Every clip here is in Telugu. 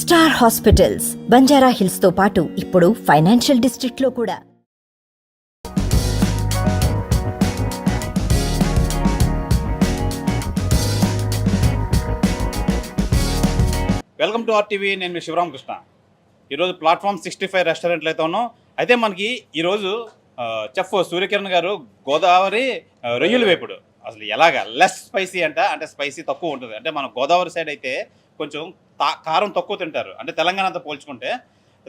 స్టార్ హాస్పిటల్స్ బంజారా హిల్స్తో పాటు ఇప్పుడు ఫైనాన్షియల్ డిస్ట్రిక్ట్లో కూడా. వెల్కమ్ టు ఆర్టీవీ నేను మీ శివరామకృష్ణ ఈరోజు ప్లాట్ఫామ్ సిక్స్టీ ఫైవ్ రెస్టారెంట్లో అయితే ఉన్నాం. అయితే మనకి ఈరోజు చెఫ్ సూర్యకిరణ్ గారు గోదావరి రొయ్యల వేపుడు. అసలు ఎలాగా? లెస్ స్పైసీ అంట అంటే స్పైసీ తక్కువ ఉంటుంది. అంటే మన గోదావరి సైడ్ అయితే కొంచెం కారం తక్కువ తింటారు. అంటే తెలంగాణతో పోల్చుకుంటే.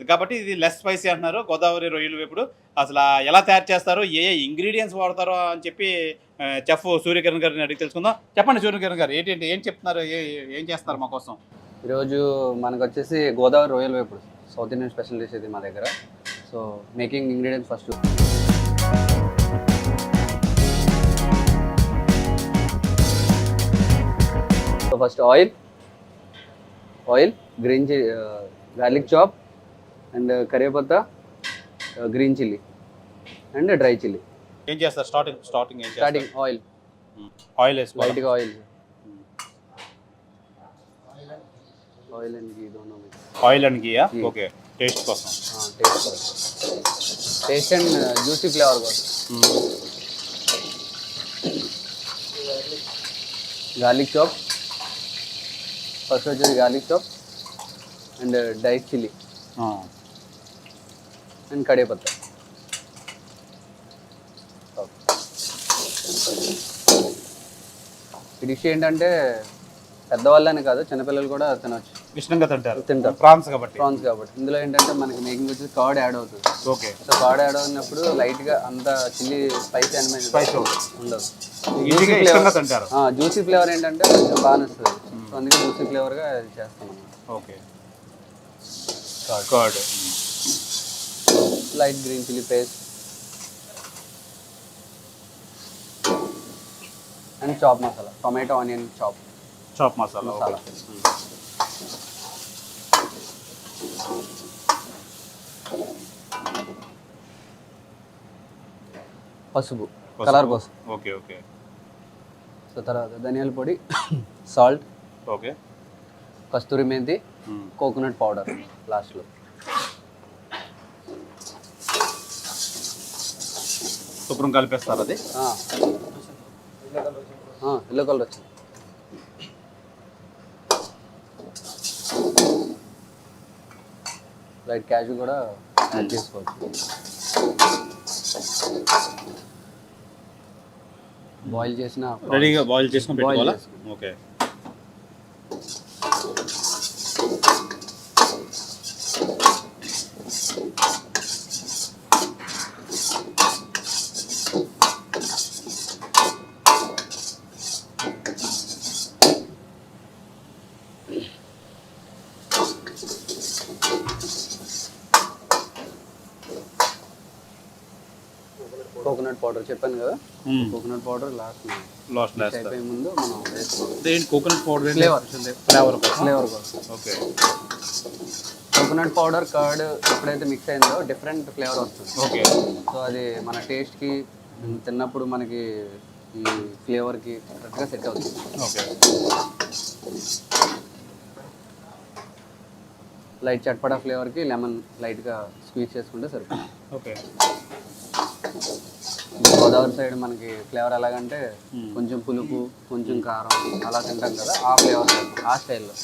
కాబట్టి ఇది లెస్ స్పైసీ అంటున్నారు. గోదావరి రొయ్యలు వేపుడు అసలు ఎలా తయారు చేస్తారు ఏ ఏ ఇంగ్రీడియంట్స్ వాడతారో అని చెప్పి చెఫ్ సూర్యకిరణ్ గారిని అడిగి తెలుసుకుందాం. చెప్పండి సూర్యకిరణ్ గారు ఏంటి ఏం చెప్తున్నారు ఏ- ఏం చేస్తారు మా కోసం? ఈరోజు మనకు వచ్చేసి గోదావరి రొయ్యలు వేపుడు. సౌత్ ఇండియన్ స్పెషల్ డిష్ ఇది మా దగ్గర. So making ingredients first. So first oil. Oil green చి garlic chop and karivepatta green chilli and dry chilli ఏం చేస్తారు? స్టార్టింగ్ స్టార్టింగ్ ఏం స్టార్టింగ్ ఆయిల్ ఆయిల్ లైట్గా ఆయిల్ ఆయిల్ అండ్ గీ దోనో ఆయిల్ అండ్ గీయా. ఓకే టేస్ట్ కోసం. Taste taste and juicy flavour కోసం. గార్లిక్ చాప్ ఫస్ట్ వచ్చేది garlic chop and dice chilli. And kadipatta ఈ డిష్ ఏంటంటే పెద్దవాళ్ళని కాదు చిన్నపిల్లలు కూడా తినవచ్చు ఇష్టంగా తింటారు. తింటారు. ప్రాన్స్ కాబట్టి. ప్రాన్స్ కాబట్టి. ఇందులో ఏంటంటే మనకి మేకింగ్ వచ్చేసి కర్డ్ యాడ్ అవుతుంది. ఓకే. సో కర్డ్ యాడ్ అవుతున్నప్పుడు లైట్గా అంత చిల్లీ స్పైసీ అనేది Spicy ఉండదు. ఈజీగా ఇష్టంగా తింటారు. జ్యూసీ ఫ్లేవర్ ఏంటంటే బాగా నచ్చుతుంది. సో అందుకే జ్యూసీ ఫ్లేవర్గా చేస్తాం okay. Curd light green chilli paste. And chop masala. Tomato onion chop. Chop masala masala. పసుపు. కలర్ కోసం. Okay okay. సో తర్వాత ధనియాల పొడి సాల్ట్ ఓకే. కస్తూరి మెంతి కోకోనట్ పౌడర్ లాస్ట్లో. శుభ్రం కలిపేస్తారు అది? ఎల్లో కలర్ వచ్చింది. లైట్ క్యాజు కూడా యాడ్ చేసుకోవచ్చు. బాయిల్ చేసిన రెడీగా బాయిల్ చేసుకొని పెట్టుకోవాలా. ఓకే. school. కోకోనట్ పౌడర్ చెప్పాను కదా? Coconut powder last last last అయిపోయే ముందు మనం వేసుకోవాలి. Coconut powder Flavor. Flavour. Flavour కోసం. ఓకే. కోకోనట్ పౌడర్ కర్డ్ ఎప్పుడైతే మిక్స్ అయిందో డిఫరెంట్ ఫ్లేవర్ వస్తుంది. ఓకే. సో అది మన టేస్ట్కి తిన్నప్పుడు మనకి ఈ ఫ్లేవర్కి కరెక్ట్గా సెట్ అవుతుంది. ఓకే. లైట్ చట్పడా ఫ్లేవర్కి లెమన్ లైట్గా స్క్వీజ్ చేసుకుంటే సరిపోతుంది. ఓకే. గోదావరి సైడ్ మనకి ఫ్లేవర్ ఎలాగంటే కొంచెం పులుపు కొంచెం కారం అలా తింటాం కదా ఆ ఫ్లేవర్ ఆ స్టైల్లో.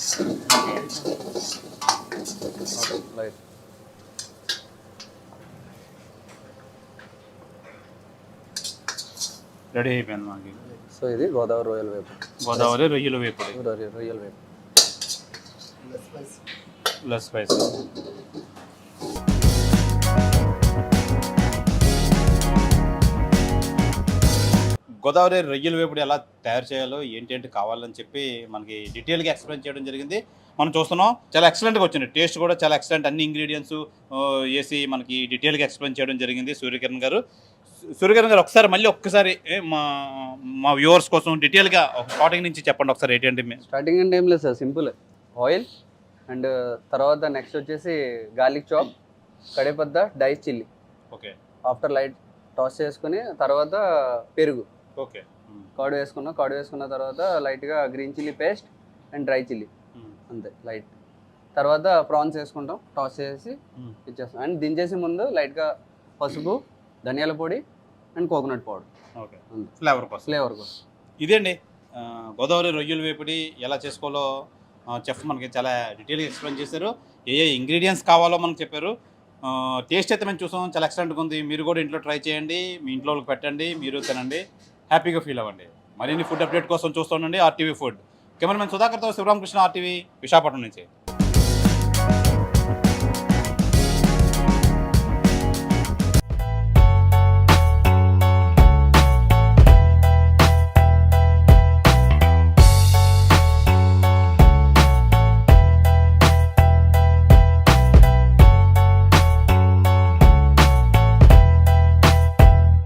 రెడీ అయిపోయింది మనకి సో ఇది గోదావరి రొయ్యల వేపు. గోదావరి రొయ్యల రొయ్య- రొయ్యల వేపు. లెస్ స్పైసీ గోదావరి రొయ్యల వేపుడు ఎలా తయారు చేయాలో ఏంటేంటి కావాలని చెప్పి మనకి డీటెయిల్గా ఎక్స్ప్లెయిన్ చేయడం జరిగింది. మనం చూస్తున్నాం చాలా ఎక్సలెంట్గా వచ్చింది. టేస్ట్ కూడా చాలా ఎక్సలెంట్ అన్ని ఇంగ్రీడియంట్స్ వేసి మనకి డీటెయిల్గా ఎక్స్ప్లెయిన్ చేయడం జరిగింది సూర్యకిరణ్ గారు. సూర్యకిరణ్ గారు ఒకసారి మళ్ళీ ఒక్కసారి మా మా వ్యూవర్స్ కోసం డీటెయిల్గా స్టార్టింగ్ నుంచి చెప్పండి ఒకసారి ఏంటంటే స్టార్టింగ్ అంటే ఏం లేదు సార్ సింపుల్ ఆయిల్ అండ్ తర్వాత నెక్స్ట్ వచ్చేసి garlic chop కడేపద్ద dice chilli okay after light toss చేసుకుని తర్వాత పెరుగు. ఓకే. కర్డ్ వేసుకున్నాం. కర్డ్ వేసుకున్న తర్వాత లైట్గా green chilli paste and dry chilli అంతే లైట్ తర్వాత ప్రాన్స్ వేసుకుంటాం. టాస్ చేసి. ఇచ్చేస్తాం. అండ్ దించేసి ముందు లైట్గా పసుపు ధనియాల పొడి and coconut powder okay. Flavour కోసం. ఫ్లేవర్ కోసం. ఇదేండి గోదావరి రొయ్యల వేపుడి ఎలా చేసుకోవాలో చెఫ్ మనకి చాలా డీటెయిల్గా ఎక్స్ప్లెయిన్ చేశారు. ఏ ఏ ఇంగ్రీడియంట్స్ కావాలో మనకు చెప్పారు. టేస్ట్ అయితే మేము చూసాం. చాలా ఎక్సలెంట్గా ఉంది. మీరు కూడా ఇంట్లో ట్రై చేయండి. మీ ఇంట్లో వాళ్ళకి పెట్టండి. మీరు తినండి. హ్యాపీగా ఫీల్ అవ్వండి. మరిన్ని ఫుడ్ అప్డేట్ కోసం చూస్తుండండి ఆర్టీవీ ఫుడ్. కెమెరామెన్ సుధాకర్తో శివరామకృష్ణ ఆర్టీవీ విశాఖపట్నం నుంచి.